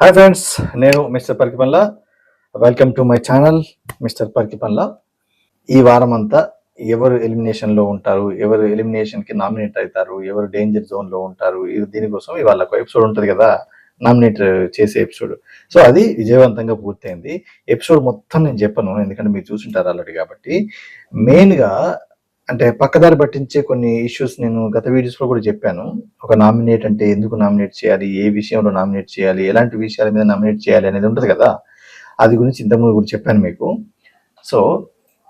Hi friends నేను mister Parkipalla welcome to my channel mister Parkipalla ఈ వారం అంతా ఎవరు ఎలిమినేషన్లో ఉంటారు? ఎవరు ఎలిమినేషన్కి నామినేట్ అవుతారు? ఎవరు డేంజర్ జోన్లో ఉంటారు? ఇది దీనికోసం ఇవాళ ఒక ఎపిసోడ్ ఉంటుంది కదా నామినేట్ చేసే ఎపిసోడ్ సో అది విజయవంతంగా పూర్తయింది. ఎపిసోడ్ మొత్తం నేను చెప్పను ఎందుకంటే మీరు చూసుంటారు ఆల్రెడీ కాబట్టి. మెయిన్గా అంటే పక్కదారి పట్టించే కొన్ని ఇష్యూస్ నేను గత వీడియోస్లో కూడా చెప్పాను. ఒక నామినేట్ అంటే ఎందుకు నామినేట్ చేయాలి? ఏ విషయంలో నామినేట్ చేయాలి? ఎలాంటి విషయాల మీద నామినేట్ చేయాలి అనేది ఉంటుంది కదా? అది గురించి ఇంతకుముందు కూడా చెప్పాను మీకు. సో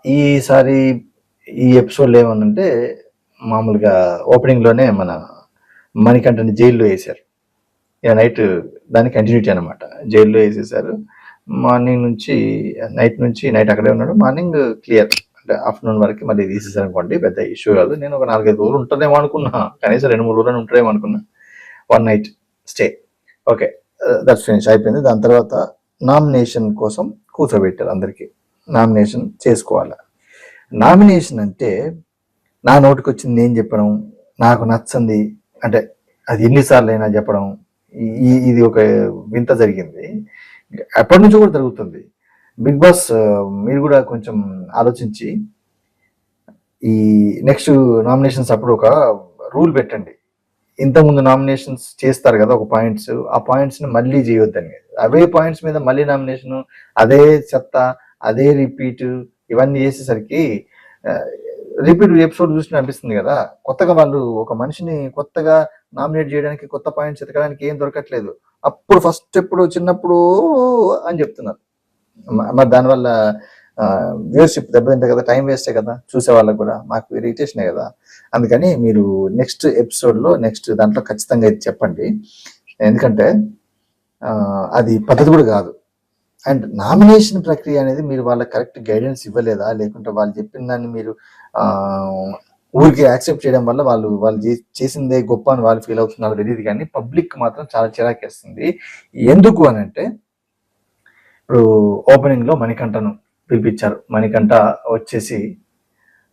ఈసారి ఈ ఎపిసోడ్లో ఏమనంటే మామూలుగా ఓపెనింగ్లోనే మన మణికంఠని జైల్లో వేశారు. నైట్ దాని కంటిన్యూటీ అనమాట జైల్లో వేసేసారు మార్నింగ్ నుంచి నైట్ నుంచి నైట్ అక్కడే ఉన్నాడు. మార్నింగ్ క్లియర్ ఆఫ్టర్నూన్ వరకు మళ్ళీ తీసేసారనుకోండి పెద్ద ఇష్యూ కాదు. నేను ఒక నాలుగైదు రోజులు ఉంటుందేమో అనుకున్నా. కనీసం రెండు మూడు రోజులు ఉంటుందేమో అనుకున్నా. One night stay okay that's finish అయిపోయింది. దాని తర్వాత నామినేషన్ కోసం కూర్చోబెట్టారు అందరికీ. నామినేషన్ చేసుకోవాలి? నామినేషన్ అంటే నా నోటికి వచ్చింది నేను చెప్పడం నాకు నచ్చింది అంటే అది ఎన్నిసార్లు అయినా చెప్పడం ఈ- ఇది ఒక వింత జరిగింది. ఎప్పటి నుంచో కూడా జరుగుతుంది. బిగ్ బాస్ uh, మీరు కూడా కొంచెం ఆలోచించి ఈ నెక్స్ట్ నామినేషన్స్ అప్పుడు ఒక రూల్ పెట్టండి. ఇంతకుముందు నామినేషన్స్ చేస్తారు కదా ఒక పాయింట్స్ ఆ పాయింట్స్ని మళ్ళీ చేయొద్దని అవే పాయింట్స్ మీద మళ్ళీ నామినేషన్ అదే చెత్త అదే రిపీట్ ఇవన్నీ చేసేసరికి రిపీట్ ఎపిసోడ్ చూసిన అనిపిస్తుంది కదా. కొత్తగా వాళ్ళు ఒక మనిషిని కొత్తగా నామినేట్ చేయడానికి కొత్త పాయింట్స్ ఎతకడానికి ఏం దొరకట్లేదు. అప్పుడు ఫస్ట్ ఎప్పుడు చిన్నప్పుడు అని చెప్తున్నారు. మరి దానివల్ల వ్యూవర్షిప్ దెబ్బతింటే కదా టైం వేస్టే కదా చూసే వాళ్ళకి కూడా మాకు ఇరిటేషనే కదా. అందుకని మీరు నెక్స్ట్ ఎపిసోడ్లో నెక్స్ట్ దాంట్లో ఖచ్చితంగా ఇది చెప్పండి. ఎందుకంటే అది పద్ధతి కూడా కాదు. అండ్ నామినేషన్ ప్రక్రియ అనేది మీరు వాళ్ళకి కరెక్ట్ గైడెన్స్ ఇవ్వలేదా? లేకుంటే వాళ్ళు చెప్పిన దాన్ని మీరు ఊరికి యాక్సెప్ట్ చేయడం వల్ల వాళ్ళు వాళ్ళు చేసిందే గొప్ప అని వాళ్ళు ఫీల్ అవుతున్నారు తెలియదు కానీ పబ్లిక్ మాత్రం చాలా చిరాకేస్తుంది. ఎందుకు అని అంటే ఇప్పుడు ఓపెనింగ్లో మణికంఠను పిలిపించారు. మణికంఠ వచ్చేసి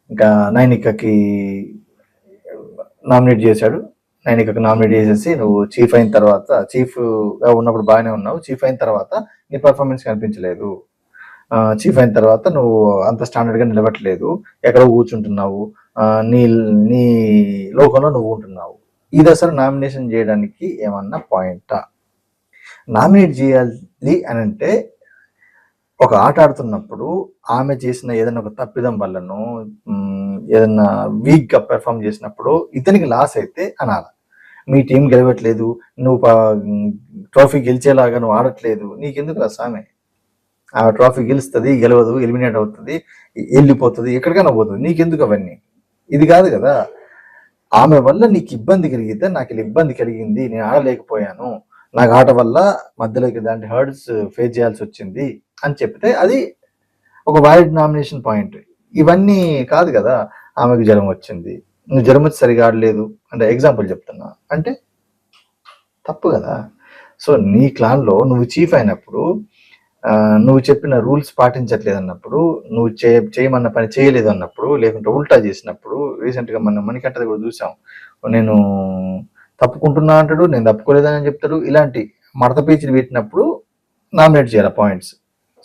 ఇంకా నైనికకి నామినేట్ చేశాడు. నైనికకి నామినేట్ చేసేసి నువ్వు చీఫ్ అయిన తర్వాత చీఫ్గా ఉన్నప్పుడు బాగానే ఉన్నావు. చీఫ్ అయిన తర్వాత నీ పర్ఫార్మెన్స్ కనిపించలేదు. చీఫ్ అయిన తర్వాత నువ్వు అంత స్టాండర్డ్గా నిలబట్టలేదు ఎక్కడో కూర్చుంటున్నావు? నీ నీ లోకంలో నువ్వు ఉంటున్నావు. ఇది అసలు నామినేషన్ చేయడానికి ఏమన్నా పాయింటా నామినేట్ చేయాలి అని అంటే ఒక ఆట ఆడుతున్నప్పుడు ఆమె చేసిన ఏదైనా ఒక తప్పిదం వల్లను ఏదైనా వీక్గా పెర్ఫామ్ చేసినప్పుడు ఇతనికి లాస్ అయితే అనాలి. మీ టీం గెలవట్లేదు నువ్వు ట్రోఫీ గెలిచేలాగా నువ్వు ఆడట్లేదు నీకెందుకు రా సామె? ఆ ట్రోఫీ గెలుస్తుంది గెలవదు ఎలిమినేట్ అవుతుంది వెళ్ళిపోతుంది ఎక్కడికైనా పోతుంది నీకెందుకు అవన్నీ? ఇది కాదు కదా. ఆమె వల్ల నీకు ఇబ్బంది కలిగితే నాకు ఇలా ఇబ్బంది కలిగింది నేను ఆడలేకపోయాను నాకు ఆట వల్ల మధ్యలోకి దాంట్లో హర్డ్స్ ఫేస్ చేయాల్సి వచ్చింది అని చెప్తే అది ఒక వైడ్ నామినేషన్ పాయింట్ ఇవన్నీ కాదు కదా ఆమెకు జ్వరం వచ్చింది. నువ్వు జ్వరం వచ్చి సరిగా ఆడలేదు అంటే ఎగ్జాంపుల్ చెప్తున్నా. అంటే తప్పు కదా. సో నీ క్లాన్లో నువ్వు చీఫ్ అయినప్పుడు నువ్వు చెప్పిన రూల్స్ పాటించట్లేదు అన్నప్పుడు నువ్వు చే చేయమన్న పని చేయలేదు అన్నప్పుడు లేకుంటే ఉల్టా చేసినప్పుడు రీసెంట్గా మన మణికంటది కూడా చూసాం. నేను తప్పుకుంటున్నా అంటాడు నేను తప్పుకోలేదని చెప్తాడు. ఇలాంటి మడత పీచులు పెట్టినప్పుడు నామినేట్ చేయాలి పాయింట్స్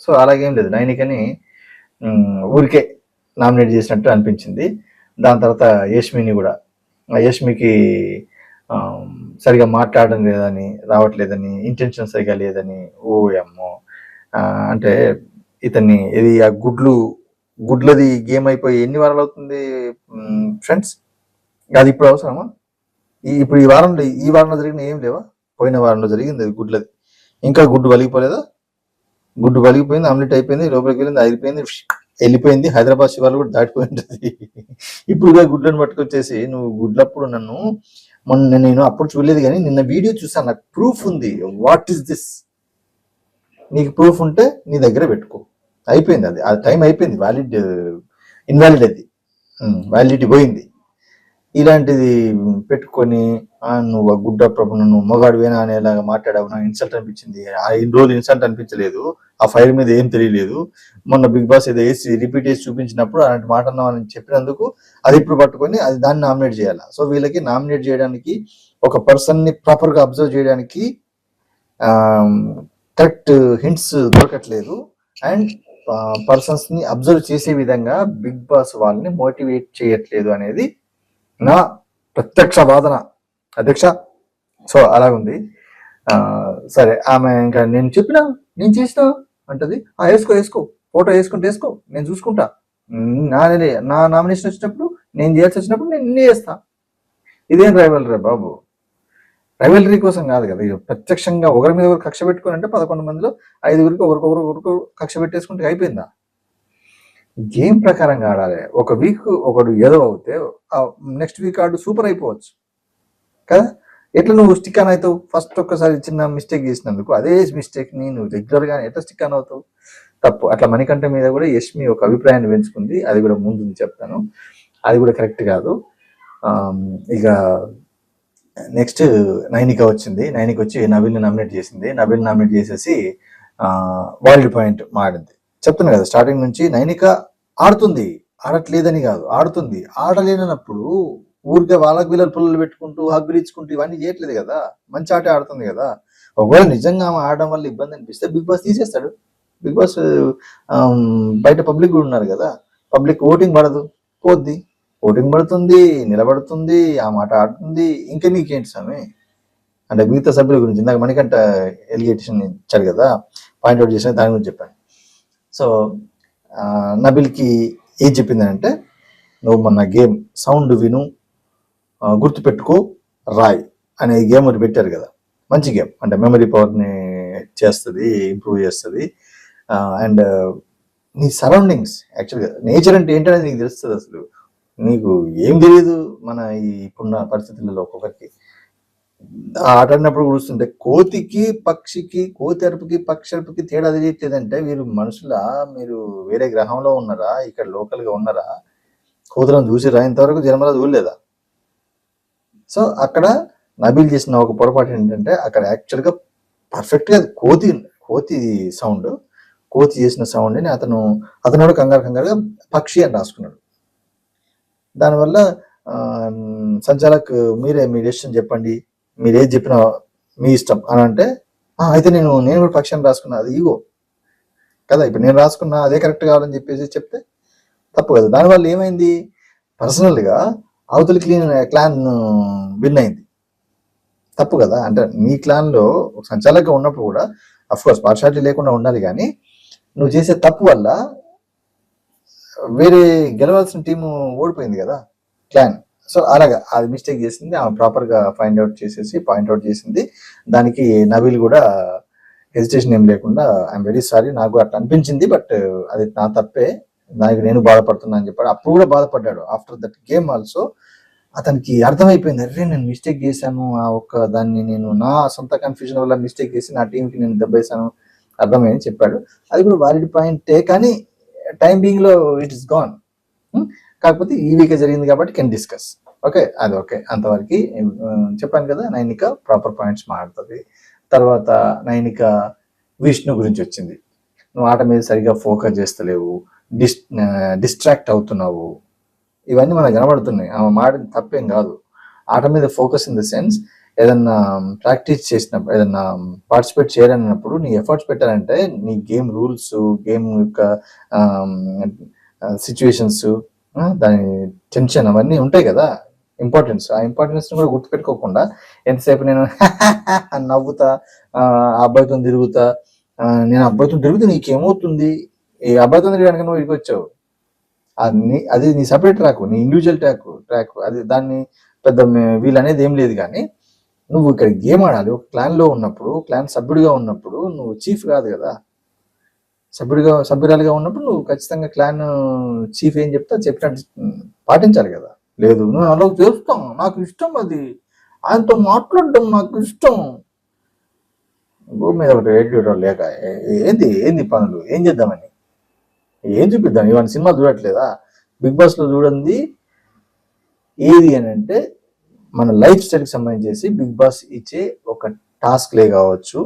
సో అలాగేం లేదు. నైనికని ఊరికే నామినేట్ చేసినట్టు అనిపించింది. దాని తర్వాత యష్మిని కూడా. ఆ యష్మికి సరిగా మాట్లాడడం లేదని రావట్లేదని ఇంటెన్షన్ సరిగా లేదని ఓ అమ్మో అంటే ఇతన్ని ఇది ఆ గుడ్లు గుడ్లది గేమ్ అయిపోయి ఎన్ని వారాలు అవుతుంది ఫ్రెండ్స్? అది ఇప్పుడు అవసరమా? ఈ ఇప్పుడు ఈ వారంలో ఈ వారంలో జరిగిన ఏం లేవా? పోయిన వారంలో జరిగింది అది గుడ్లది. ఇంకా గుడ్డు వలిగిపోలేదా? గుడ్డు పలిగిపోయింది ఆమ్లెట్ అయిపోయింది లోపలికి వెళ్ళింది అయిపోయింది వెళ్ళిపోయింది హైదరాబాద్ శివార్లు కూడా దాటిపోయి ఉంటుంది. ఇప్పుడు గుడ్లను పట్టుకొచ్చేసి నువ్వు గుడ్లప్పుడు నన్ను మొన్న నేను అప్పుడు చూడలేదు కానీ నిన్న వీడియో చూసాను నాకు ప్రూఫ్ ఉంది. వాట్ ఈస్ దిస్ నీకు ప్రూఫ్ ఉంటే నీ దగ్గర పెట్టుకో. అయిపోయింది అది. ఆ టైం అయిపోయింది వ్యాలిడ్ ఇన్వాలిడ్ అది. వ్యాలిడిటీ పోయింది. ఇలాంటిది పెట్టుకొని నువ్వు గుడ్డ ప్రభు నువ్వు మొగాడువేనా అనేలాగా మాట్లాడావు నాకు ఇన్సల్ట్ అనిపించింది. ఆ ఇన్ని రోజులు ఇన్సల్ట్ అనిపించలేదు. ఆ ఫైర్ మీద ఏం తెలియలేదు. మొన్న బిగ్ బాస్ ఏదో వేసి రిపీట్ చేసి చూపించినప్పుడు అలాంటి మాట అన్నావు అని చెప్పినందుకు అది ఇప్పుడు పట్టుకొని అది దాన్ని నామినేట్ చేయాలి? సో వీళ్ళకి నామినేట్ చేయడానికి ఒక పర్సన్ని ప్రాపర్గా అబ్జర్వ్ చేయడానికి కరెక్ట్ హింట్స్ దొరకట్లేదు. అండ్ పర్సన్స్ని అబ్జర్వ్ చేసే విధంగా బిగ్ బాస్ వాళ్ళని మోటివేట్ చేయట్లేదు అనేది నా ప్రత్యక్ష వాదన. అధ్యక్ష? సో అలాగుంది. సరే ఆమె ఇంకా నేను చెప్పినా? నేను చేసిన? అంటది. ఆ వేసుకో వేసుకో. ఫోటో వేసుకుంటే వేసుకో. నేను చూసుకుంటా. నా నా నామినేషన్ వచ్చినప్పుడు నేను చేయాల్సి వచ్చినప్పుడు నేను నిన్నే చేస్తా. ఇదేం రైవల్ బాబు? రైవలరీ కోసం కాదు కదా. ఇది ప్రత్యక్షంగా ఒకరి మీద ఒకరు కక్ష పెట్టుకుని అంటే పదకొండు మందిలో ఐదుగురికి ఒకరికొకరు ఒకరికి కక్ష పెట్టేసుకుంటే అయిపోయిందా? గేమ్ ప్రకారంగా ఆడాలి. ఒక వీక్ ఒకడు ఏదో అవుతే నెక్స్ట్ వీక్ ఆడు సూపర్ అయిపోవచ్చు. కదా? ఎట్లా నువ్వు స్టిక్ ఆన్ అవుతావు? ఫస్ట్ ఒక్కసారి చిన్న మిస్టేక్ చేసినందుకు అదే మిస్టేక్ని నువ్వు రెగ్యులర్గా ఎట్లా స్టిక్ ఆన్ అవుతావు? తప్పు. అట్లా మణికంఠ మీద కూడా యష్మి ఒక అభిప్రాయాన్ని పెంచుకుంది. అది కూడా ముందు చెప్తాను. అది కూడా కరెక్ట్ కాదు. ఇక నెక్స్ట్ నైనిక వచ్చింది. నైనిక వచ్చి నబిల్ని నామినేట్ చేసింది. నబిల్ నామినేట్ చేసేసి వరల్డ్ పాయింట్ మాడింది చెప్తున్నా కదా స్టార్టింగ్ నుంచి నైనిక ఆడుతుంది. ఆడట్లేదని కాదు ఆడుతుంది. ఆడలేనప్పుడు ఊరికే వాళ్ళకి వీళ్ళ పుల్లలు పెట్టుకుంటూ హగ్గులు ఇవన్నీ చేయట్లేదు కదా. మంచి ఆట ఆడుతుంది కదా. ఒకవేళ నిజంగా ఆమె ఆడడం వల్ల ఇబ్బంది అనిపిస్తే బిగ్ బాస్ తీసేస్తాడు. బిగ్ బాస్ బయట పబ్లిక్ కూడా ఉన్నారు కదా. పబ్లిక్ ఓటింగ్ పడదు. పోద్ది. ఓటింగ్ పడుతుంది నిలబడుతుంది ఆ మాట ఆడుతుంది. ఇంకా నీకేంటి స్వామి? అంటే మిగతా సభ్యుల గురించి ఇందాక మణికంట ఎలిగేషన్ ఇచ్చారు కదా. పాయింట్అవుట్ చేసిన దాని గురించి చెప్పాను. సో నబిల్కి ఏం చెప్పిందంటే నువ్వు మొన్న గేమ్ సౌండ్ విను గుర్తుపెట్టుకో రాయ్ అనే గేమ్ ఒకటి పెట్టారు కదా. మంచి గేమ్. అంటే మెమరీ పవర్ని చేస్తుంది ఇంప్రూవ్ చేస్తుంది. అండ్ నీ సరౌండింగ్స్ యాక్చువల్గా నేచర్ అంటే ఏంటనేది నీకు తెలుస్తుంది అసలు. నీకు ఏం తెలియదు మన ఈ ఇప్పుడున్న పరిస్థితులలో ఒక్కొక్కరికి. ఆట ఆడినప్పుడు కూర్చుంటే కోతికి పక్షికి కోతి అరుపుకి పక్షి అరుపుకి తేడా తెలియట్లేదంటే వీరు మనుషులా? మీరు వేరే గ్రహంలో ఉన్నారా? ఇక్కడ లోకల్గా ఉన్నారా? కోతులను చూసిరా? ఇంతవరకు జన్మలో చూడలేదా? సో అక్కడ నబీల్ చేసిన ఒక పొరపాటు ఏంటంటే అక్కడ యాక్చువల్గా పర్ఫెక్ట్గా కోతి కోతి సౌండ్ కోతి చేసిన సౌండ్ని అతను అతను కూడా కంగారు కంగారుగా పక్షి అని రాసుకున్నాడు. దానివల్ల సంచాలక్ మీరే మీ డెసిషన్ చెప్పండి. మీరు ఏది చెప్పినా మీ ఇష్టం అని అంటే అయితే నేను నేను కూడా పక్షాన్ని రాసుకున్నా అది ఈగో కదా ఇప్పుడు నేను రాసుకున్నా అదే కరెక్ట్ కావాలని చెప్పేసి చెప్తే తప్పు కదా. దానివల్ల ఏమైంది? పర్సనల్గా అవతలి క్లీన్ క్లాన్ విన్ అయింది. తప్పు కదా. అంటే నీ క్లాన్లో సంచాలకంగా ఉన్నప్పుడు కూడా అఫ్ కోర్స్ పార్షాలిటీ లేకుండా ఉండాలి కానీ నువ్వు చేసే తప్పు వల్ల వేరే గెలవాల్సిన టీము ఓడిపోయింది కదా క్లాన్. సో అలాగా అది మిస్టేక్ చేసింది ఆమె ప్రాపర్గా ఫైండ్ అవుట్ చేసేసి పాయింట్ అవుట్ చేసింది. దానికి నవీల్ కూడా హెజిటేషన్ ఏం లేకుండా ఐఎమ్ వెరీ సారీ నాకు అట్లా అనిపించింది బట్ uh, అది నా తప్పే దానికి నేను బాధపడుతున్నా అని చెప్పాడు. అప్పుడు కూడా బాధపడ్డాడు. ఆఫ్టర్ దట్ గేమ్ ఆల్సో అతనికి అర్థమైపోయింది అరే నేను మిస్టేక్ చేశాను ఆ ఒక్క దాన్ని నేను నా సొంత కన్ఫ్యూజన్ వల్ల మిస్టేక్ చేసి నా టీంకి నేను దెబ్బేశాను అర్థమైంది చెప్పాడు. అది కూడా వాలిడ్ పాయింటే కానీ టైం బీయింగ్లో ఇట్ ఇస్ గాన్ కాకపోతే ఈ జరిగింది కాబట్టి కెన్ డిస్కస్ ఓకే అది ఓకే అంతవరకు చెప్పాను కదా నైనిక ప్రాపర్ పాయింట్స్ మాట్లాడుతుంది. తర్వాత నైనిక విష్ణు గురించి వచ్చింది. నువ్వు ఆట మీద సరిగా ఫోకస్ చేస్తలేవు డిస్ డిస్ట్రాక్ట్ అవుతున్నావు. ఇవన్నీ మనకు కనబడుతున్నాయి. ఆమె మాట తప్పేం కాదు. ఆట మీద ఫోకస్ ఇన్ ద సెన్స్ ఏదన్నా ప్రాక్టీస్ చేసినప్పుడు ఏదన్నా పార్టిసిపేట్ చేయాలన్నప్పుడు నీ ఎఫర్ట్స్ పెట్టాలంటే నీ గేమ్ రూల్స్ గేమ్ యొక్క సిచ్యువేషన్స్ దాని టెన్షన్ అవన్నీ ఉంటాయి కదా ఇంపార్టెన్స్ ఆ ఇంపార్టెన్స్ కూడా గుర్తుపెట్టుకోకుండా ఎంతసేపు నేను నవ్వుతా ఆ అబ్బాయితో తిరుగుతా నేను అబ్బాయితో తిరిగితే నీకేమవుతుంది? ఈ అబ్బాయితో తిరగడానికి నువ్వు ఇక్కడికి వచ్చావు. అది నీ- అది నీ సపరేట్ ట్రాక్ నీ ఇండివిజువల్ ట్రాక్ ట్రాక్ అది దాన్ని పెద్ద వీలు అనేది ఏం లేదు కానీ నువ్వు ఇక్కడ గేమ్ ఆడాలి. ఒక క్లాన్లో ఉన్నప్పుడు క్లాన్ సభ్యుడిగా ఉన్నప్పుడు నువ్వు చీఫ్ కాదు కదా. సభ్యుడిగా సభ్యురాలుగా ఉన్నప్పుడు నువ్వు ఖచ్చితంగా క్లాన్ చీఫ్ ఏం చెప్తా చెప్పినట్టు పాటించాలి కదా. లేదు నువ్వు అలా చేస్తాం నాకు ఇష్టం అది. ఆయనతో మాట్లాడడం నాకు ఇష్టం. భూమి మీద ఒకటి రేడియో లేక ఏంది ఏంది పనులు? ఏం చేద్దామని? ఏం చూపిద్దాం? ఇవన్నీ సినిమా చూడట్లేదా? బిగ్ బాస్లో చూడండి. ఏది అని అంటే మన లైఫ్ స్టైల్కి సంబంధించేసి బిగ్ బాస్ ఇచ్చే ఒక టాస్క్లే కావచ్చు.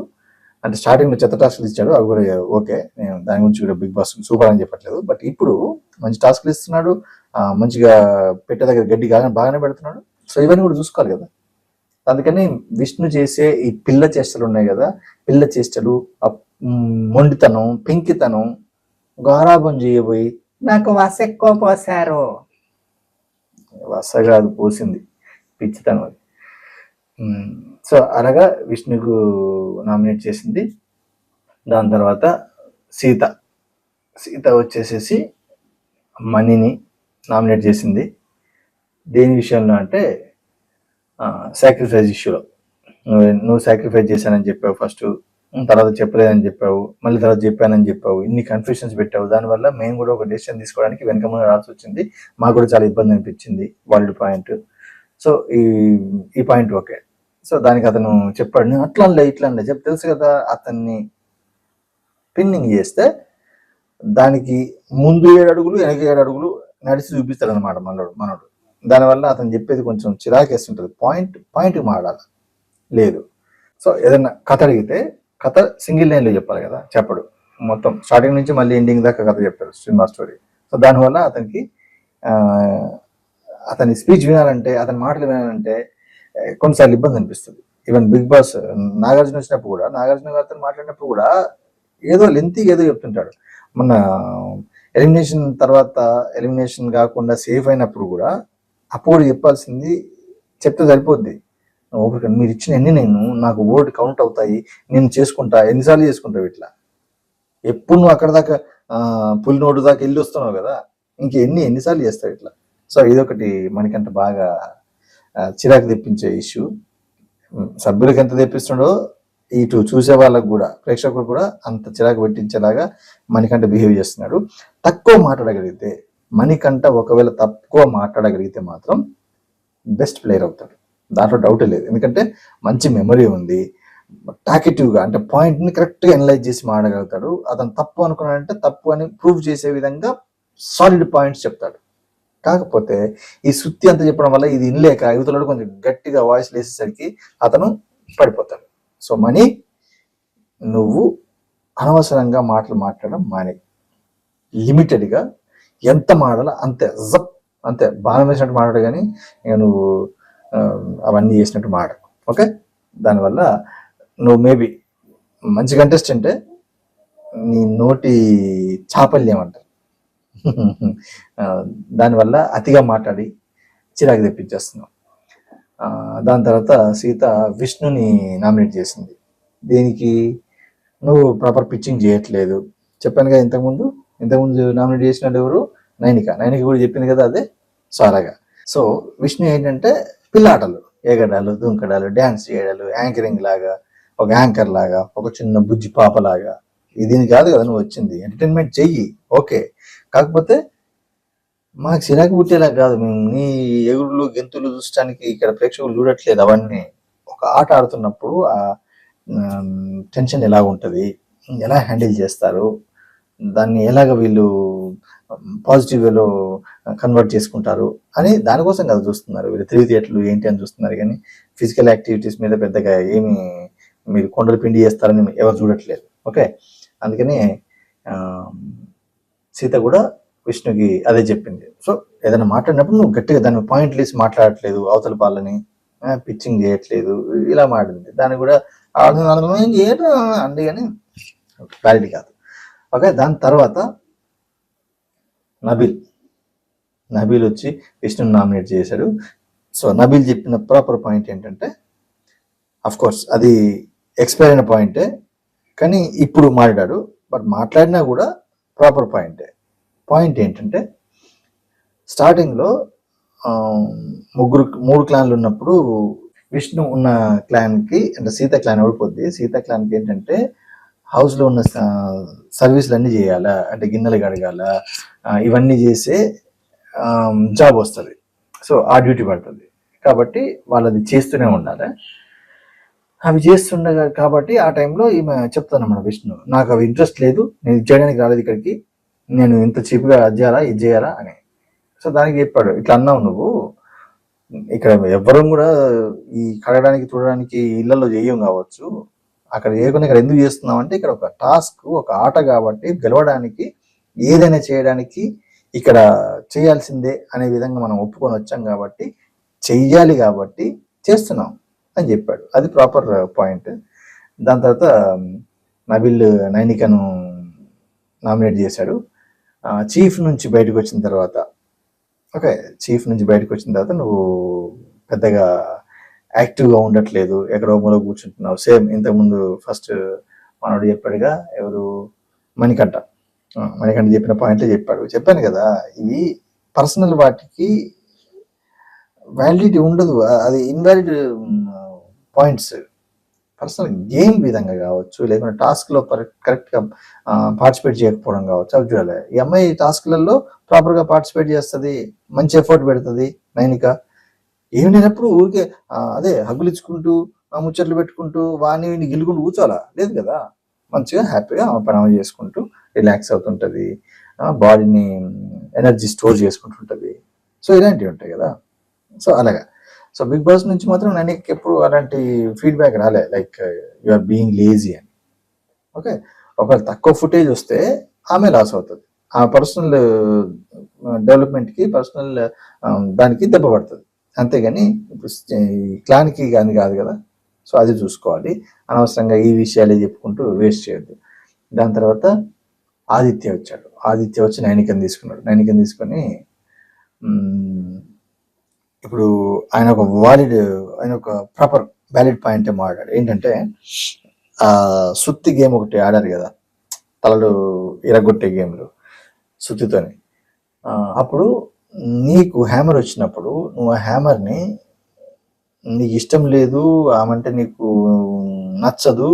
అంటే స్టార్టింగ్లో చెత్త టాస్క్లు ఇచ్చాడు అవి కూడా ఓకే నేను దాని గురించి కూడా బిగ్ బాస్ సూపర్ అని చెప్పట్లేదు. బట్ ఇప్పుడు మంచి టాస్క్లు ఇస్తున్నాడు మంచిగా పెట్టే దగ్గర గడ్డి బాగా బాగానే పెడుతున్నాడు. సో ఇవన్నీ కూడా చూసుకోవాలి కదా. అందుకని విష్ణు చేసే ఈ పిల్ల చేష్టలు ఉన్నాయి కదా పిల్ల చేష్టలు మొండితనం పెంకితనం గారాబం చేయబోయి నాకు వస ఎక్కువ పోసారు వసగా అది పోసింది. పిచ్చితనం అది. సో అలాగా విష్ణుకు నామినేట్ చేసింది. దాని తర్వాత సీత. సీత వచ్చేసేసి మణిని నామినేట్ చేసింది. దేని విషయంలో అంటే సాక్రిఫైస్ ఇష్యూలో నువ్వు నువ్వు సాక్రిఫైస్ చేశానని చెప్పావు ఫస్ట్ తర్వాత చెప్పలేదని చెప్పావు. మళ్ళీ తర్వాత చెప్పానని చెప్పావు. ఇన్ని కన్ఫ్యూషన్స్ పెట్టావు. దానివల్ల మేము కూడా ఒక డెసిషన్ తీసుకోవడానికి వెనక ముందు రావాల్సి వచ్చింది. మాకు కూడా చాలా ఇబ్బంది అనిపించింది. వరల్డ్ పాయింట్ సో ఈ ఈ పాయింట్ ఓకే. సో దానికి అతను చెప్పాడు నేను అట్లా అనలే ఇట్లా చెప్పి తెలుసు కదా అతన్ని పిన్నింగ్ చేస్తే దానికి ముందు ఏడు అడుగులు వెనక ఏడు అడుగులు నడిచి చూపిస్తాడు అనమాట మనోడు మనోడు. దానివల్ల అతను చెప్పేది కొంచెం చిరాకేస్తుంటుంది పాయింట్ పాయింట్ మాడాలి లేదు. సో ఏదైనా కథ అడిగితే కథ సింగిల్ లైన్లో చెప్పాలి కదా చెప్పడు. మొత్తం స్టార్టింగ్ నుంచి మళ్ళీ ఎండింగ్ దాకా కథ చెప్తాడు సినిమా స్టోరీ. సో దానివల్ల అతనికి అతని స్పీచ్ వినాలంటే అతని మాటలు వినాలంటే కొన్నిసార్లు ఇబ్బంది అనిపిస్తుంది. ఈవెన్ బిగ్ బాస్ నాగార్జున వచ్చినప్పుడు కూడా నాగార్జున గారితో మాట్లాడినప్పుడు కూడా ఏదో లెంతి ఏదో చెప్తుంటాడు. మొన్న ఎలిమినేషన్ తర్వాత ఎలిమినేషన్ కాకుండా సేఫ్ అయినప్పుడు కూడా అప్పుడు చెప్పాల్సింది చెప్తే సరిపోద్ది. ఓపిక మీరు ఇచ్చిన ఎన్ని నేను నాకు ఓటు కౌంట్ అవుతాయి నేను చేసుకుంటా ఎన్నిసార్లు చేసుకుంటావు ఇట్లా? ఎప్పుడు నువ్వు అక్కడ దాకా ఆ, పులి నోటు దాకా వెళ్ళి వస్తున్నావు కదా? ఇంకెన్ని ఎన్నిసార్లు చేస్తావు ఇట్లా? సో ఇదొకటి మనకంత బాగా చిరాకు తెప్పించే ఇష్యూ. సభ్యులకు ఎంత తెప్పిస్తుండో ఇటు చూసే వాళ్ళకు కూడా ప్రేక్షకులు కూడా అంత చిరాకు పెట్టించేలాగా మణికంఠ బిహేవ్ చేస్తున్నాడు. తక్కువ మాట్లాడగలిగితే మణికంఠ ఒకవేళ తక్కువ మాట్లాడగలిగితే మాత్రం బెస్ట్ ప్లేయర్ అవుతాడు. దాంట్లో డౌట్ లేదు. ఎందుకంటే మంచి మెమరీ ఉంది. టాకెటివ్గా అంటే పాయింట్ని కరెక్ట్గా ఎనలైజ్ అనలైజ్ చేసి మాడగలుగుతాడు అతను తప్పు అనుకున్నాడంటే తప్పు అని ప్రూవ్ చేసే విధంగా సాలిడ్ పాయింట్స్ చెప్తాడు. కాకపోతే ఈ సుత్తి అంత చెప్పడం వల్ల ఇది ఇనలేక యువతలో కొంచెం గట్టిగా వాయిస్ వేసేసరికి అతను పడిపోతాడు. సో మనీ నువ్వు అనవసరంగా మాటలు మాట్లాడడం మానే. లిమిటెడ్గా ఎంత మాడాలో అంతే జప్ అంతే. బాణం వేసినట్టు మాట్లాడు కానీ ఇక నువ్వు అవన్నీ చేసినట్టు మాట ఓకే? దానివల్ల నువ్వు మేబీ మంచి కంటెస్టెంటే నీ నోటి చాపల్యం అంటారు. దానివల్ల అతిగా మాట్లాడి చిరాకు తెప్పించేస్తున్నాం. దాని తర్వాత సీత విష్ణుని నామినేట్ చేసింది. దేనికి నువ్వు ప్రాపర్ పిచ్చింగ్ చేయట్లేదు. చెప్పాను కదా ఇంతకుముందు? ఇంతకుముందు నామినేట్ చేసిన ఎవరు? నైనిక. నైనిక కూడా చెప్పింది కదా అదే? సారాగా సో విష్ణు ఏంటంటే పిల్లాటలు. ఎగడాలు దుంకడాలు డ్యాన్స్ చేయడాలు యాంకరింగ్ లాగా ఒక యాంకర్ లాగా ఒక చిన్న బుజ్జి పాప లాగా ఇది కాదు కదా నువ్వు వచ్చింది. ఎంటర్టైన్మెంట్ చెయ్యి. ఓకే కాకపోతే మాకు చిరాకు పుట్టేలా కాదు మేము. నీ ఎగురులు గెంతులు చూడటానికి ఇక్కడ ప్రేక్షకులు చూడట్లేదు. అవన్నీ ఒక ఆట ఆడుతున్నప్పుడు ఆ టెన్షన్ ఎలా ఉంటుంది ఎలా హ్యాండిల్ చేస్తారు? దాన్ని ఎలాగ వీళ్ళు పాజిటివ్ వేలో కన్వర్ట్ చేసుకుంటారు? అని దానికోసం కదా చూస్తున్నారు. వీళ్ళు తెలివితేటలు ఏంటి అని చూస్తున్నారు. కానీ ఫిజికల్ యాక్టివిటీస్ మీద పెద్దగా ఏమి మీరు కొండలు పిండి చేస్తారని ఎవరు చూడట్లేదు. ఓకే? అందుకని సీత కూడా విష్ణుకి అదే చెప్పింది. సో ఏదైనా మాట్లాడినప్పుడు నువ్వు గట్టిగా దాని పాయింట్ వేసి మాట్లాడట్లేదు అవతల వాళ్ళని పిచ్చింగ్ చేయట్లేదు ఇలా మాట్లాడింది. దాన్ని కూడా చేయడం అండి కానీ క్లారిటీ కాదు. ఓకే దాని తర్వాత నబీల్. నబీల్ వచ్చి విష్ణుని నామినేట్ చేశాడు. సో నబీల్ చెప్పిన ప్రాపర్ పాయింట్ ఏంటంటే అఫ్ కోర్స్ అది ఎక్స్పైర్ అయిన పాయింటే కానీ ఇప్పుడు మాట్లాడాడు. బట్ మాట్లాడినా కూడా ప్రాపర్ పాయింటే. పాయింట్ ఏంటంటే స్టార్టింగ్లో ముగ్గురు మూడు క్లాన్లు ఉన్నప్పుడు విష్ణు ఉన్న క్లాన్కి అంటే సీత క్లాన్ ఓడిపోద్ది. సీత క్లాన్కి ఏంటంటే హౌస్లో ఉన్న సర్వీసులు అన్నీ చేయాలా? అంటే గిన్నెలు కడగాల? ఇవన్నీ చేసే జాబ్ వస్తుంది. సో ఆ డ్యూటీ పడుతుంది. కాబట్టి వాళ్ళది చేస్తూనే ఉండాలి. అవి చేస్తుండగా కాబట్టి ఆ టైంలో ఈమె చెప్తాను మన విష్ణు నాకు అవి ఇంట్రెస్ట్ లేదు నేను చేయడానికి రాలేదు ఇక్కడికి నేను ఇంత చీప్గా అది చేయాలా ఇది చేయాలా అని. సో దానికి చెప్పాడు ఇట్లా అన్నావు నువ్వు ఇక్కడ ఎవ్వరూ కూడా ఈ కడగడానికి చూడడానికి ఇళ్ళలో చేయం కావచ్చు. అక్కడ చేయకుండా ఇక్కడ ఎందుకు చేస్తున్నాం అంటే ఇక్కడ ఒక టాస్క్ ఒక ఆట కాబట్టి గెలవడానికి ఏదైనా చేయడానికి ఇక్కడ చేయాల్సిందే అనే విధంగా మనం ఒప్పుకొని వచ్చాం కాబట్టి చెయ్యాలి కాబట్టి చేస్తున్నాం. అని చెప్పాడు. అది ప్రాపర్ పాయింట్ దాని తర్వాత నబిల్ నైనికను నామినేట్ చేశాడు. చీఫ్ నుంచి బయటకు వచ్చిన తర్వాత ఓకే చీఫ్ నుంచి బయటకు వచ్చిన తర్వాత నువ్వు పెద్దగా యాక్టివ్గా ఉండట్లేదు ఎక్కడో మూల కూర్చుంటున్నావు. సేమ్ ఇంతకుముందు ఫస్ట్ మనోడు చెప్పాడుగా ఎవరు? మణికంఠ. మణికంఠ చెప్పిన పాయింట్లే చెప్పాడు. చెప్పాను కదా ఇవి పర్సనల్ వాటికి వ్యాలిడిటీ ఉండదు. అది ఇన్వాలిడ్ పాయింట్స్. పర్సనల్ గేమ్ విధంగా కావచ్చు లేకుంటే టాస్క్లో కరెక్ట్గా పార్టిసిపేట్ చేయకపోవడం కావచ్చు అవి చూడాలి. ఈ అమ్మాయి టాస్క్లలో ప్రాపర్గా పార్టిసిపేట్ చేస్తుంది మంచి ఎఫర్ట్ పెడుతుంది నైనిక. ఏమి లేనప్పుడు ఊరికే అదే హగ్గులు ఇచ్చుకుంటూ ఆ ముచ్చట్లు పెట్టుకుంటూ వాడిని వీడిని గిల్లుకుంటూ కూర్చోాలా లేదు కదా. మంచిగా హ్యాపీగా ఆమె పని చేసుకుంటూ రిలాక్స్ అవుతుంటుంది. బాడీని ఎనర్జీ స్టోర్ చేసుకుంటుంటుంది. సో ఇలాంటివి ఉంటాయి కదా. సో అలాగా. సో బిగ్ బాస్ నుంచి మాత్రం నాకు ఎప్పుడు అలాంటి ఫీడ్బ్యాక్ రాలే. Like you are being lazy అని. ఓకే ఒకవేళ తక్కువ ఫుటేజ్ వస్తే ఆమె లాస్ అవుతుంది. ఆ పర్సనల్ డెవలప్మెంట్కి పర్సనల్ దానికి దెబ్బ పడుతుంది. అంతేగాని ఇప్పుడు క్లాన్కి కానీ కాదు కదా. సో అది చూసుకోవాలి. అనవసరంగా ఈ విషయాలే చెప్పుకుంటూ వేస్ట్ చేయొద్దు. దాని తర్వాత ఆదిత్య వచ్చాడు. ఆదిత్య వచ్చి నైనికని తీసుకున్నాడు. నైనికని తీసుకొని ఇప్పుడు ఆయన ఒక వాలిడ్ ఆయన ఒక ప్రాపర్ వ్యాలిడ్ పాయింట్ ఏమో ఆడాడు. ఏంటంటే ఆ సుత్తి గేమ్ ఒకటి ఆడారు కదా తలలు ఇరగొట్టే గేమ్లు సుత్తితోని. అప్పుడు నీకు హ్యామర్ వచ్చినప్పుడు నువ్వు ఆ హ్యామర్ని నీకు ఇష్టం లేదు ఆమెంటే నీకు నచ్చదు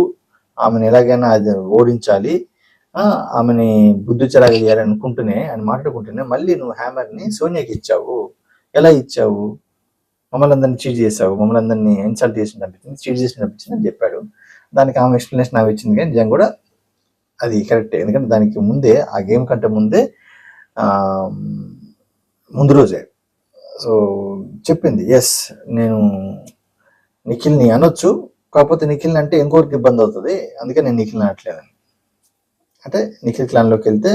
ఆమెను ఎలాగైనా అది ఓడించాలి ఆమెని బుద్ధి చెలాగా చేయాలి అనుకుంటూనే అని మాట్లాడుకుంటూనే మళ్ళీ నువ్వు హ్యామర్ని సోనియాకి ఇచ్చావు. ఎలా ఇచ్చావు? మమ్మల్ని అందరినీ చీట్ చేసావు. మమ్మల్ని అందరినీ ఇన్సల్ట్ చేసి అనిపించింది చీట్ చేసి అనిపించింది అని చెప్పాడు. దానికి ఆమె ఎక్స్ప్లెనేషన్ ఆమె ఇచ్చింది కానీ నిజం కూడా అది కరెక్టే ఎందుకంటే దానికి ముందే ఆ గేమ్ కంటే ముందే ముందు రోజే. సో చెప్పింది ఎస్ నేను నిఖిల్ని అనొచ్చు. కాకపోతే నిఖిల్ని అంటే ఇంకొకరికి ఇబ్బంది అవుతుంది. అందుకే నేను నిఖిల్ని అనట్లేదని. అంటే నిఖిల్ క్లాన్లోకి వెళ్తే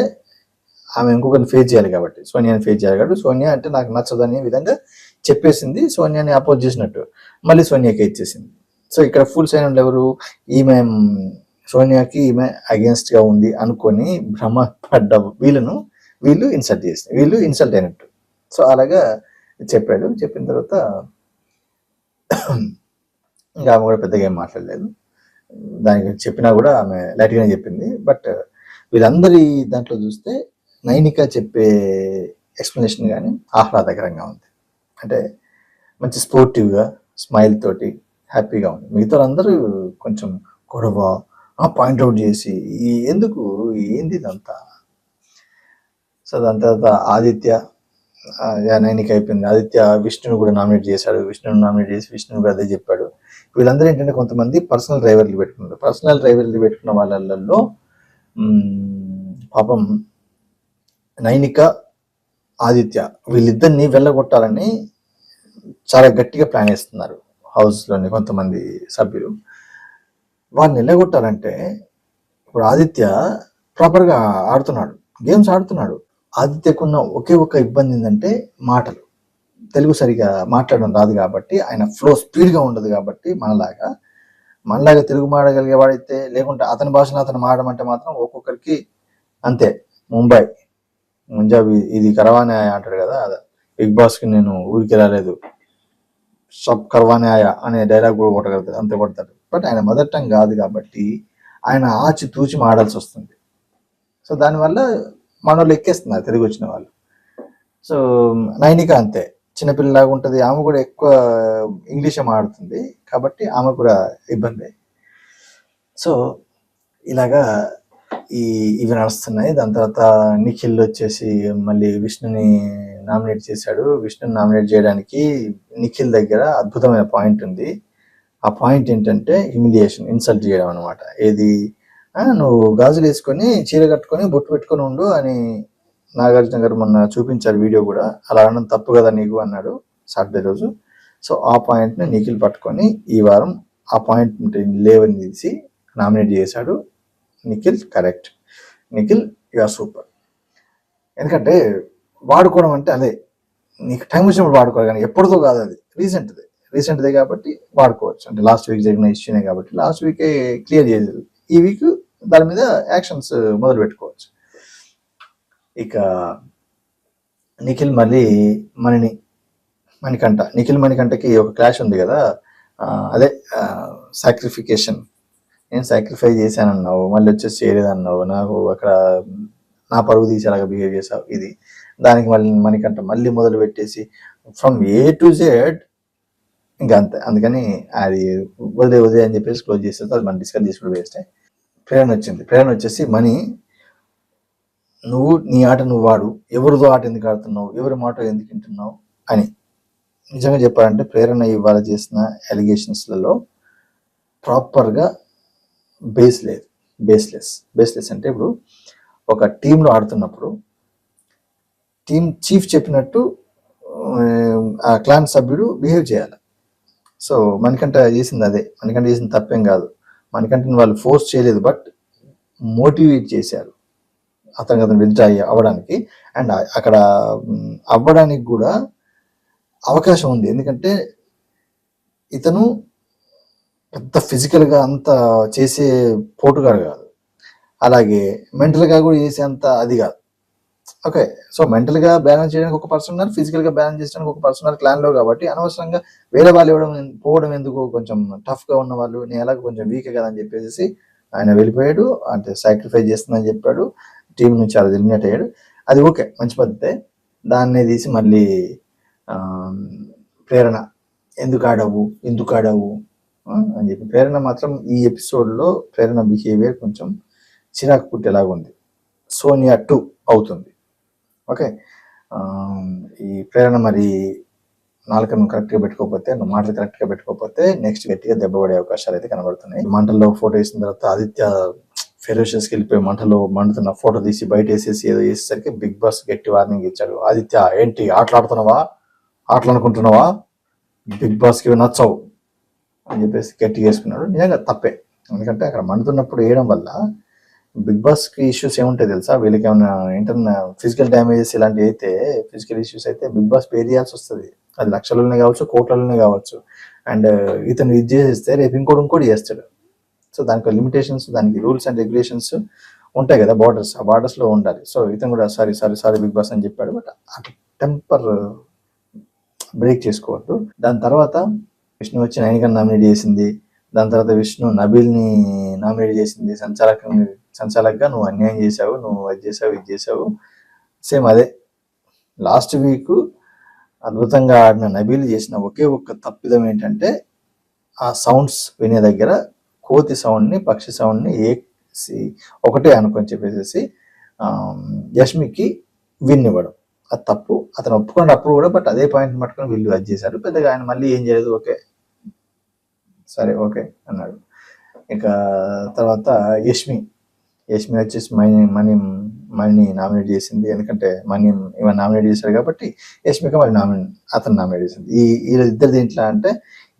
ఆమె ఇంకొకరిని ఫేస్ చేయాలి కాబట్టి. సోనియాని ఫేస్ చేయాలి కాబట్టి సోనియా అంటే నాకు నచ్చదు అనే విధంగా చెప్పేసింది. సోనియాని అపోజ్ చేసినట్టు మళ్ళీ సోనియాకి ఇచ్చేసింది. సో ఇక్కడ ఫుల్ సైన్ ఎవరు? ఈమె సోనియాకి ఈమె అగేన్స్ట్గా ఉంది అనుకొని భ్రమ పడ్డ వీళ్ళను వీళ్ళు ఇన్సల్ట్ చేసి వీళ్ళు ఇన్సల్ట్ అయినట్టు. సో అలాగా చెప్పాడు. చెప్పిన తర్వాత ఇంకా ఆమె కూడా పెద్దగా ఏం మాట్లాడలేదు. దానికి చెప్పినా కూడా ఆమె లైట్గానే చెప్పింది. బట్ వీళ్ళందరి దాంట్లో చూస్తే నైనిక చెప్పే ఎక్స్ప్లెనేషన్ కానీ ఆహ్లాదకరంగా ఉంది. అంటే మంచి స్పోర్టివ్గా స్మైల్ తోటి హ్యాపీగా ఉంది. మిగతా అందరూ కొంచెం గొడవ పాయింట్అవుట్ చేసి ఎందుకు ఏంది ఇదంతా? సో దాని తర్వాత ఆదిత్య నైనిక అయిపోయింది. ఆదిత్య విష్ణుని కూడా నామినేట్ చేశాడు. విష్ణుని నామినేట్ చేసి విష్ణును కూడా అదే చెప్పాడు. వీళ్ళందరూ ఏంటంటే కొంతమంది పర్సనల్ డ్రైవర్లు పెట్టుకున్నారు. పర్సనల్ డ్రైవర్లు పెట్టుకున్న వాళ్ళల్లో పాపం నైనిక ఆదిత్య వీళ్ళిద్దరిని వెళ్ళగొట్టాలని చాలా గట్టిగా ప్లాన్ వేస్తున్నారు హౌస్లోని కొంతమంది సభ్యులు. వారిని వెళ్ళగొట్టాలంటే ఇప్పుడు ఆదిత్య ప్రాపర్గా ఆడుతున్నాడు గేమ్స్ ఆడుతున్నాడు. ఆదిత్యకున్న ఒకే ఒక ఇబ్బంది ఏంటంటే మాటలు. తెలుగు సరిగా మాట్లాడడం రాదు కాబట్టి ఆయన ఫ్లో స్పీడ్గా ఉండదు కాబట్టి మనలాగా మనలాగా తెలుగు మాడగలిగేవాడైతే లేకుంటే అతని భాషను అతను మాడమంటే మాత్రం ఒక్కొక్కరికి అంతే. ముంబై ముంజాబ్ ఇది కరవానే ఆయా అంటాడు కదా బిగ్ బాస్కి నేను ఊరికి రాలేదు. సబ్ కర్వానే ఆయా అనే డైలాగ్ కూడా కొట్టగలుగుతాడు అంతే కొడతాడు. బట్ ఆయన మదర్ టంగ్ కాదు కాబట్టి ఆయన ఆచి తూచి మాడాల్సి వస్తుంది. సో దానివల్ల మనోళ్ళు ఎక్కేస్తున్నారు తెలుగు వచ్చిన వాళ్ళు. సో నైనిక అంతే. చిన్నపిల్లలాగా ఉంటుంది ఆమె కూడా ఎక్కువ ఇంగ్లీషే మాడుతుంది కాబట్టి ఆమె కూడా ఇబ్బంది. సో ఇలాగా ఈ ఇవి నడుస్తున్నాయి. దాని తర్వాత నిఖిల్ వచ్చేసి మళ్ళీ విష్ణుని నామినేట్ చేశాడు. విష్ణుని నామినేట్ చేయడానికి నిఖిల్ దగ్గర అద్భుతమైన పాయింట్ ఉంది. ఆ పాయింట్ ఏంటంటే హ్యూమిలియేషన్ ఇన్సల్ట్ చేయడం అనమాట ఏది? నువ్వు గాజులు వేసుకొని చీర కట్టుకొని బొట్టు పెట్టుకొని ఉండు అని నాగార్జున గారు మొన్న చూపించారు వీడియో కూడా. అలా అనడం తప్పు కదా నీకు అన్నాడు సాటర్డే రోజు. సో ఆ పాయింట్ని నిఖిల్ పట్టుకొని ఈ వారం ఆ పాయింట్ లేవని తీసి నామినేట్ చేశాడు. Nikhil correct. Nikhil you are super ఎందుకంటే వాడుకోవడం అంటే అదే. నీకు టైం వచ్చినప్పుడు వాడుకోవాలి కానీ ఎప్పటితో కాదు అది. రీసెంట్ది రీసెంట్దే కాబట్టి వాడుకోవచ్చు. అంటే లాస్ట్ వీక్ జరిగిన ఇష్యూనే కాబట్టి లాస్ట్ వీకే క్లియర్ చేసేది ఈ వీక్ దాని మీద యాక్షన్స్ మొదలు పెట్టుకోవచ్చు. ఇక నిఖిల్ మళ్ళీ మణిని మణికంఠ. నిఖిల్ మణికంఠకి ఒక క్లాష్ ఉంది కదా. అదే సాక్రిఫికేషన్ నేను సాక్రిఫై చేశానన్నావు మళ్ళీ వచ్చేసి చేయలేదన్నావు నాకు అక్కడ నా పరువు తీసేలాగా బిహేవ్ చేసావు ఇది. దానికి మళ్ళీ మనకంట మళ్ళీ మొదలు పెట్టేసి ఫ్రమ్ ఏ టు జెడ్ ఇంకా అంతే. అందుకని అది వదిలే వదిలే అని చెప్పేసి క్లోజ్ చేసేది అది మనం డిస్కస్ చేసుకుంటూ వేస్తే ప్రేరణ వచ్చింది. ప్రేరణ వచ్చేసి మనీ నువ్వు నీ ఆట నువ్వు వాడు ఎవరిదో ఆట ఎందుకు ఆడుతున్నావు? ఎవరి మాట ఎందుకు వింటున్నావు? అని. నిజంగా చెప్పాలంటే ప్రేరణ ఇవాళ చేసిన ఎలిగేషన్స్లలో ప్రాపర్గా బేస్ లేదు బేస్లెస్ బేస్లెస్ అంటే ఇప్పుడు ఒక టీంలో ఆడుతున్నప్పుడు టీం చీఫ్ చెప్పినట్టు ఆ, క్లాన్ సభ్యుడు బిహేవ్ చేయాలి. సో మనకంట చేసింది అదే. మనకంట చేసింది తప్పేం కాదు. మనకంటే వాళ్ళు ఫోర్స్ చేయలేదు బట్ మోటివేట్ చేశారు. అతనికి అతను విత్డ్రా అవ్వడానికి. అండ్ అక్కడ అవ్వడానికి కూడా అవకాశం ఉంది. ఎందుకంటే ఇతను పెద్ద ఫిజికల్గా అంత చేసే పోటుగాడు కాదు. అలాగే మెంటల్గా కూడా చేసే అంత అది కాదు. ఓకే సో మెంటల్గా బ్యాలెన్స్ చేయడానికి ఒక పర్సన్ ఉన్నారు ఫిజికల్గా బ్యాలెన్స్ చేయడానికి ఒక పర్సన్ ఉన్నారు క్లాన్లో కాబట్టి అనవసరంగా వేరే వాళ్ళు ఇవ్వడం పోవడం ఎందుకు? కొంచెం టఫ్గా ఉన్న వాళ్ళు నేను ఎలాగ కొంచెం వీక్ కదా అని చెప్పేసి ఆయన వెళ్ళిపోయాడు. అంటే సాక్రిఫైస్ చేస్తుందని చెప్పాడు. టీం నుంచి చాలా ఎలిమినేట్ అయ్యాడు. అది ఓకే మంచి పద్ధతే. దాన్నే తీసి మళ్ళీ ప్రేరణ. ఎందుకు ఆడవు? ఎందుకు ఆడవు? అని చెప్పి ప్రేరణ మాత్రం ఈ ఎపిసోడ్లో ప్రేరణ బిహేవియర్ కొంచెం చిరాకు పుట్టేలాగా ఉంది. సోనియా టూ అవుతుంది. ఓకే? ఈ ప్రేరణ మరి నాలుకను కరెక్ట్గా పెట్టుకోకపోతే నువ్వు మాటలు కరెక్ట్గా పెట్టుకోకపోతే నెక్స్ట్ గట్టిగా దెబ్బపడే అవకాశాలు అయితే కనబడుతున్నాయి. మంటల్లో ఫోటో వేసిన తర్వాత ఆదిత్య ఫెరోషియస్కి వెళ్ళిపోయి మంటలో మండుతున్న ఫోటో తీసి బయట వేసేసి ఏదో వేసేసరికి బిగ్ బాస్ గట్టి వార్నింగ్ ఇచ్చాడు. ఆదిత్య ఏంటి ఆటలాడుతున్నావా? ఆటలు అనుకుంటున్నావా? బిగ్ బాస్కి నచ్చవు. అని చెప్పేసి గట్టి చేసుకున్నాడు. నిజంగా తప్పే. ఎందుకంటే అక్కడ మండుతున్నప్పుడు వేయడం వల్ల బిగ్ బాస్కి ఇష్యూస్ ఏముంటాయి తెలుసా? వీళ్ళకి ఏమైనా ఇంటర్న ఫిజికల్ డ్యామేజెస్ ఇలాంటివి అయితే ఫిజికల్ ఇష్యూస్ అయితే బిగ్ బాస్ పే చేయాల్సి వస్తుంది. అది లక్షలలోనే కావచ్చు కోట్లలోనే కావచ్చు. అండ్ ఇతను ఇది చేసేస్తే రేపు ఇంకోటి ఇంకోటి చేస్తాడు. సో దానికి లిమిటేషన్స్ దానికి రూల్స్ అండ్ రెగ్యులేషన్స్ ఉంటాయి కదా బార్డర్స్ ఆ బార్డర్స్లో ఉండాలి. సో ఇతను కూడా sorry sorry sorry Bigg Boss అని చెప్పాడు. బట్ అటు టెంపర్ బ్రేక్ చేసుకోవద్దు. దాని తర్వాత విష్ణు వచ్చి నైనికన్ నామినేట్ చేసింది. దాని తర్వాత విష్ణు నబీల్ని నామినేట్ చేసింది. సంచాలక సంచాలకగా నువ్వు అన్యాయం చేసావు నువ్వు అది చేసావు ఇది చేసావు సేమ్ అదే. లాస్ట్ వీక్ అద్భుతంగా ఆడిన నబీల్ చేసిన ఒకే ఒక్క తప్పిదం ఏంటంటే ఆ సౌండ్స్ వినే దగ్గర కోతి సౌండ్ని పక్షి సౌండ్ని ఏ ఒకటే అనుకొని చెప్పేసి యష్మికి విన్ ఇవ్వడం. అది తప్పు అతను ఒప్పుకున్న అప్పుడు కూడా బట్ అదే పాయింట్ పట్టుకొని వీళ్ళు అది చేశారు. పెద్దగా ఆయన మళ్ళీ ఏం చేయలేదు ఓకే. సరే ఓకే అన్నాడు. ఇక తర్వాత యష్మి యష్మి వచ్చేసి మనీ మనీ మనీని నామినేట్ చేసింది. ఎందుకంటే మనీ ఇవన్నీ నామినేట్ చేశారు కాబట్టి యష్మిక మరి నామినేట్ అతను నామినేట్ చేసింది. ఈ వీళ్ళ ఇద్దరు దీంట్లో అంటే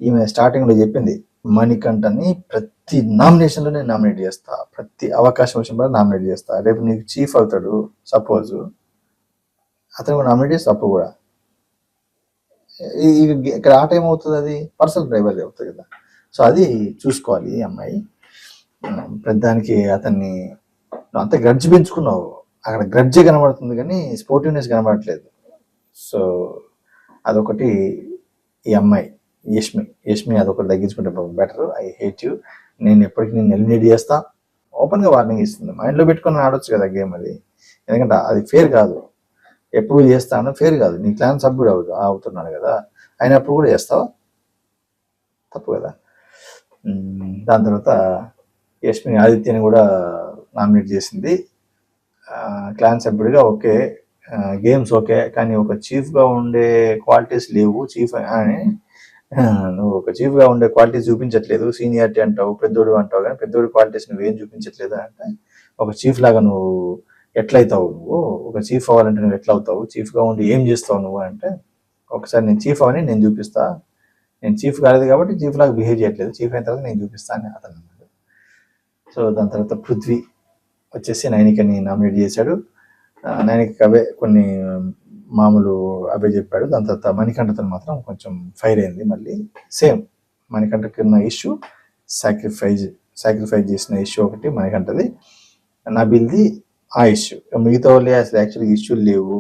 ఈమె స్టార్టింగ్లో చెప్పింది మణికంఠని ప్రతి నామినేషన్లో నేను నామినేట్ చేస్తా. ప్రతి అవకాశం వచ్చినప్పుడు నామినేట్ చేస్తా. రేపు నీకు చీఫ్ అవుతాడు సపోజ్ అతను కూడా నామినేట్ చేస్తే అప్పుడు కూడా. ఇక్కడ ఆ టైం అవుతుంది అది? పర్సనల్ డ్రైవర్ అవుతుంది కదా. సో అది చూసుకోవాలి ఈ అమ్మాయి. పెద్దానికి అతన్ని నువ్వు అంత గ్రడ్జ్ పెంచుకున్నావు. అక్కడ గ్రడ్జే కనబడుతుంది కానీ స్పోర్టివ్నెస్ కనబడట్లేదు. సో అదొకటి ఈ అమ్మాయి. యష్మి. యష్మి అదొకటి తగ్గించుకుంటే బెటర్ ఐ హేట్ యూ నేను ఎప్పటికీ నేను ఎలిమినేట్ చేస్తా. ఓపెన్గా వార్నింగ్ ఇస్తుంది. మైండ్లో పెట్టుకొని ఆడొచ్చు కదా గేమ్ అది. ఎందుకంటే అది ఫేర్ కాదు. ఎప్పుడు చేస్తాను ఫేర్ కాదు. నీ క్లాన్ సభ్యుడు అవుతు అవుతున్నాడు కదా. అయినప్పుడు కూడా చేస్తావా? తప్పు కదా. దాని తర్వాత యష్మి ఆదిత్యని కూడా నామినేట్ చేసింది. క్లాన్ సభ్యుడిగా ఓకే. Games okay. కానీ ఒక చీఫ్గా ఉండే క్వాలిటీస్ లేవు. చీఫ్ అని నువ్వు ఒక చీఫ్గా ఉండే క్వాలిటీస్ చూపించట్లేదు. సీనియారిటీ అంటావు పెద్దోడు అంటావు కానీ పెద్దోడి క్వాలిటీస్ నువ్వేం చూపించట్లేదు అంటే ఒక చీఫ్ లాగా నువ్వు ఎట్లయితావు నువ్వు? ఒక చీఫ్ అవ్వాలంటే నువ్వు ఎట్లా అవుతావు చీఫ్గా ఉండి ఏం చేస్తావు నువ్వు అంటే ఒకసారి నేను చీఫ్ అవని నేను చూపిస్తా. నేను చీఫ్ కాలేదు కాబట్టి చీఫ్ లాగా బిహేవ్ చేయట్లేదు. చీఫ్ అయిన తర్వాత నేను చూపిస్తా అని అతను అన్నాడు. సో దాని తర్వాత పృథ్వీ వచ్చేసి నైనికని నామినేట్ చేశాడు. నైనిక అవే కొన్ని మామూలు అవే చెప్పాడు. దాని తర్వాత మణికంఠతో మాత్రం కొంచెం ఫైర్ అయింది మళ్ళీ. సేమ్ మణికంఠకి ఉన్న ఇష్యూ సాక్రిఫైజ్ సాక్రిఫైస్ చేసిన ఇష్యూ ఒకటి మణికంఠది. నబిల్ది ఆ ఇష్యూ మిగతా వాళ్ళు అసలు యాక్చువల్గా ఇష్యూలు లేవు.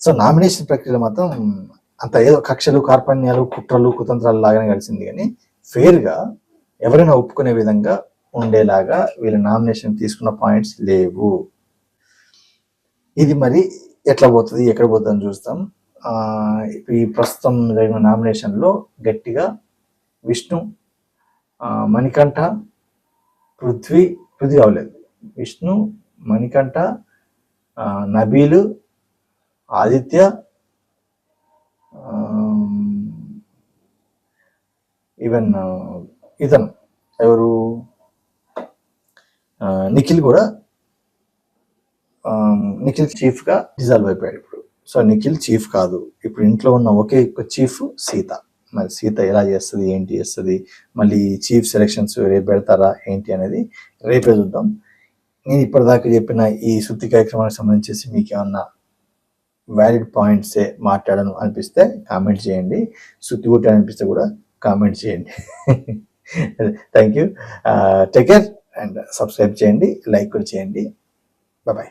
సో నామినేషన్ ప్రక్రియలో మాత్రం అంత ఏదో కక్షలు కార్పణ్యాలు కుట్రలు కుతంత్రాలు లాగానే కలిసింది. కానీ ఫెయిర్గా ఎవరైనా ఒప్పుకునే విధంగా ఉండేలాగా వీళ్ళ నామినేషన్ తీసుకున్న పాయింట్స్ లేవు. ఇది మరి ఎట్లా పోతుంది ఎక్కడ పోతుంది అని చూస్తాం. ఈ ప్రస్తుతం జరిగిన నామినేషన్లో గట్టిగా విష్ణు మణికంఠ పృథ్వీ పృథ్వీ అవ్వలేదు విష్ణు మణికంఠ నబీలు ఆదిత్య ఈవెన్ ఇతను ఎవరు? నిఖిల్ కూడా నిఖిల్ చీఫ్గా డిజాల్వ్ అయిపోయాడు ఇప్పుడు. సో నిఖిల్ చీఫ్ కాదు. ఇప్పుడు ఇంట్లో ఉన్న ఒకే చీఫ్ సీత. మరి సీత ఎలా చేస్తుంది ఏంటి చేస్తుంది మళ్ళీ చీఫ్ సెలక్షన్స్ రేపు పెడతారా ఏంటి అనేది రేపే చూద్దాం. నేను ఇప్పటిదాకా చెప్పిన ఈ శుద్ధి కార్యక్రమానికి సంబంధించి మీకు ఏమన్నా వ్యాలిడ్ పాయింట్సే మాట్లాడను అనిపిస్తే కామెంట్ చేయండి. శుద్ధి కొట్టి అనిపిస్తే కూడా కామెంట్ చేయండి. Thank you take care and subscribe చేయండి లైక్ కూడా చేయండి. బాయ్